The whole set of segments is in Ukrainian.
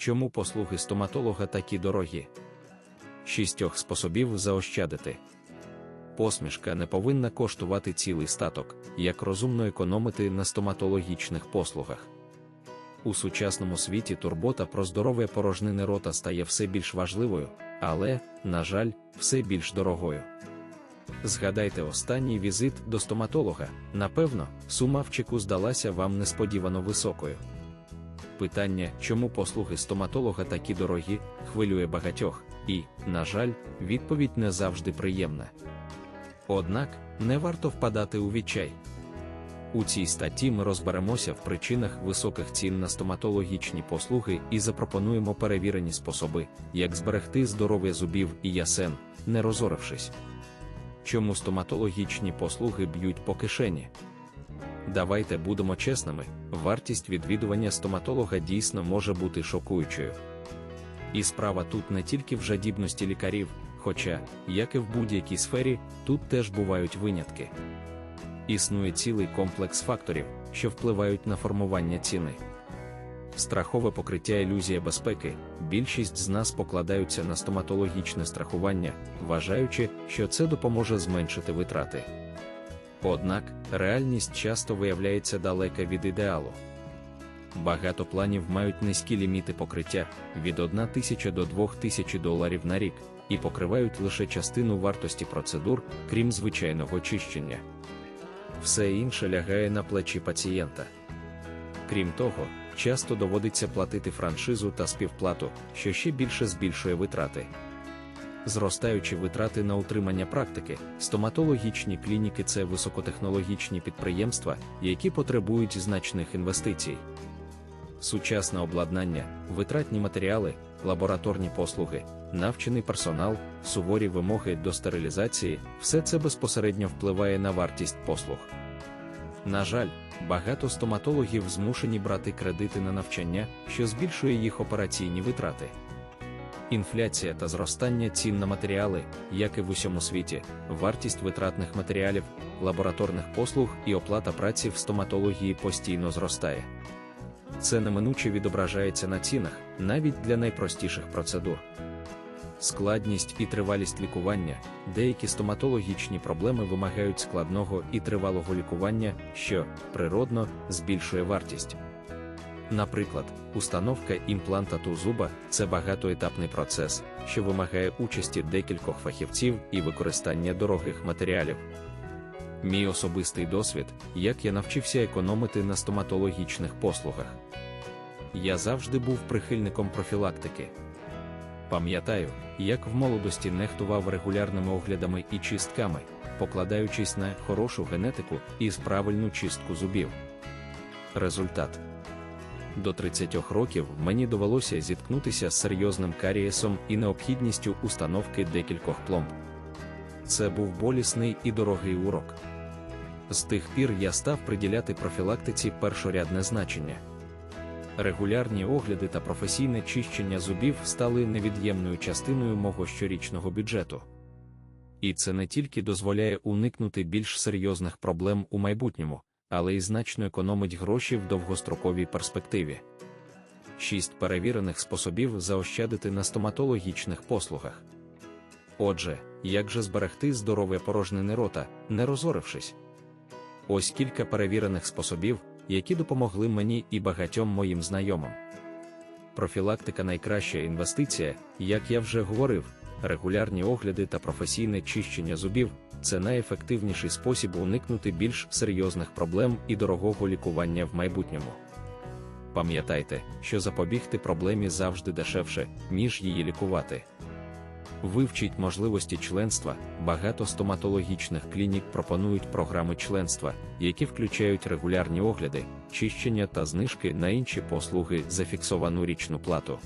чому послуги стоматолога такі дорогі. Шістьох способів заощадити. Посмішка не повинна коштувати цілий статок, як розумно економити на стоматологічних послугах. У сучасному світі турбота про здоров'я порожнини рота стає все більш важливою, але, на жаль, все більш дорогою. Згадайте останній візит до стоматолога. Напевно, сума в чеку здалася вам несподівано високою. Питання, чому послуги стоматолога такі дорогі, хвилює багатьох, і, на жаль, відповідь не завжди приємна. Однак, не варто впадати у відчай. У цій статті ми розберемося в причинах високих цін на стоматологічні послуги і запропонуємо перевірені способи, як зберегти здоров'я зубів і ясен, не розорившись. Чому стоматологічні послуги б'ють по кишені? Давайте будемо чесними, вартість відвідування стоматолога дійсно може бути шокуючою. І справа тут не тільки в жадібності лікарів, хоча, як і в будь-якій сфері, тут теж бувають винятки. Існує цілий комплекс факторів, що впливають на формування ціни. Страхове покриття ілюзія безпеки. Більшість з нас покладаються на стоматологічне страхування, вважаючи, що це допоможе зменшити витрати. Однак, реальність часто виявляється далека від ідеалу. Багато планів мають низькі ліміти покриття від 1 тисяча до 2 тисяч доларів на рік і покривають лише частину вартості процедур, крім звичайного очищення. Все інше лягає на плечі пацієнта. Крім того, часто доводиться платити франшизу та співплату, що ще більше збільшує витрати. Зростаючі витрати на утримання практики, стоматологічні клініки це високотехнологічні підприємства, які потребують значних інвестицій. Сучасне обладнання, витратні матеріали, лабораторні послуги, навчений персонал, суворі вимоги до стерилізації все це безпосередньо впливає на вартість послуг. На жаль, багато стоматологів змушені брати кредити на навчання, що збільшує їх операційні витрати. Інфляція та зростання цін на матеріали, як і в усьому світі, вартість витратних матеріалів, лабораторних послуг і оплата праці в стоматології постійно зростає. Це неминуче відображається на цінах, навіть для найпростіших процедур. Складність і тривалість лікування, деякі стоматологічні проблеми вимагають складного і тривалого лікування, що, природно, збільшує вартість. Наприклад, установка імплантату зуба це багатоетапний процес, що вимагає участі декількох фахівців і використання дорогих матеріалів. Мій особистий досвід, як я навчився економити на стоматологічних послугах. Я завжди був прихильником профілактики. Пам'ятаю, як в молодості нехтував регулярними оглядами і чистками, покладаючись на хорошу генетику і правильну чистку зубів. Результат до 30 років мені довелося зіткнутися з серйозним карієсом і необхідністю установки декількох пломб. Це був болісний і дорогий урок. З тих пір я став приділяти профілактиці першорядне значення. Регулярні огляди та професійне чищення зубів стали невід'ємною частиною мого щорічного бюджету. І це не тільки дозволяє уникнути більш серйозних проблем у майбутньому, але й значно економить гроші в довгостроковій перспективі. Шість перевірених способів заощадити на стоматологічних послугах. Отже, як же зберегти здоров'я порожнини рота, не розорившись? Ось кілька перевірених способів, які допомогли мені і багатьом моїм знайомим. Профілактика найкраща інвестиція, як я вже говорив, регулярні огляди та професійне чищення зубів це найефективніший спосіб уникнути більш серйозних проблем і дорогого лікування в майбутньому. Пам'ятайте, що запобігти проблемі завжди дешевше, ніж її лікувати. Вивчіть можливості членства. Багато стоматологічних клінік пропонують програми членства, які включають регулярні огляди, чищення та знижки на інші послуги за фіксовану річну плату.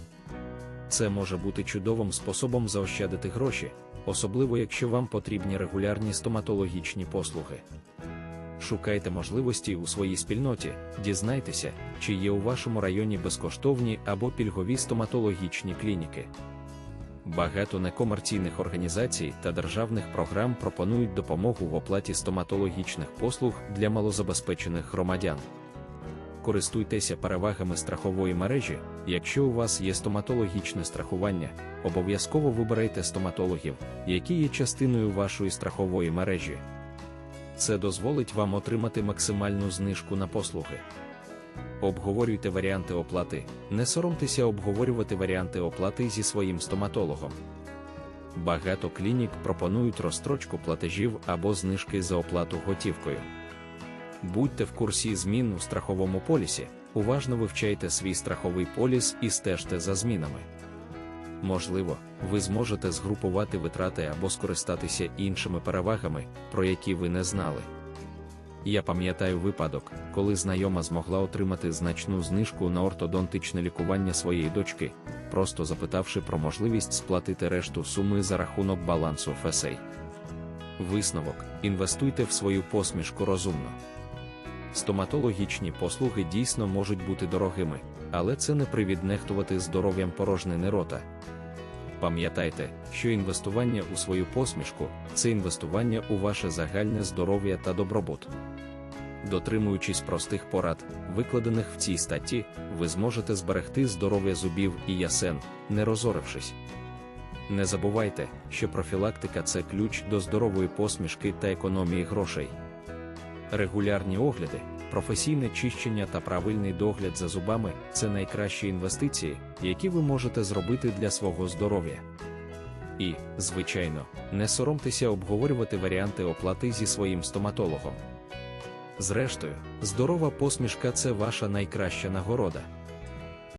Це може бути чудовим способом заощадити гроші, особливо якщо вам потрібні регулярні стоматологічні послуги. Шукайте можливості у своїй спільноті, дізнайтеся, чи є у вашому районі безкоштовні або пільгові стоматологічні клініки. Багато некомерційних організацій та державних програм пропонують допомогу в оплаті стоматологічних послуг для малозабезпечених громадян. Користуйтеся перевагами страхової мережі. Якщо у вас є стоматологічне страхування, обов'язково вибирайте стоматологів, які є частиною вашої страхової мережі. Це дозволить вам отримати максимальну знижку на послуги. Обговорюйте варіанти оплати, не соромтеся обговорювати варіанти оплати зі своїм стоматологом. Багато клінік пропонують розстрочку платежів або знижки за оплату готівкою. Будьте в курсі змін у страховому полісі, уважно вивчайте свій страховий поліс і стежте за змінами. Можливо, ви зможете згрупувати витрати або скористатися іншими перевагами, про які ви не знали. Я пам'ятаю випадок, коли знайома змогла отримати значну знижку на ортодонтичне лікування своєї дочки, просто запитавши про можливість сплатити решту суми за рахунок балансу ФСА. Висновок: інвестуйте в свою посмішку розумно. Стоматологічні послуги дійсно можуть бути дорогими, але це не привід нехтувати здоров'ям порожнини рота. Пам'ятайте, що інвестування у свою посмішку це інвестування у ваше загальне здоров'я та добробут. Дотримуючись простих порад, викладених в цій статті, ви зможете зберегти здоров'я зубів і ясен, не розорившись. Не забувайте, що профілактика це ключ до здорової посмішки та економії грошей. Регулярні огляди, професійне чищення та правильний догляд за зубами це найкращі інвестиції, які ви можете зробити для свого здоров'я. І, звичайно, не соромтеся обговорювати варіанти оплати зі своїм стоматологом. Зрештою, здорова посмішка це ваша найкраща нагорода.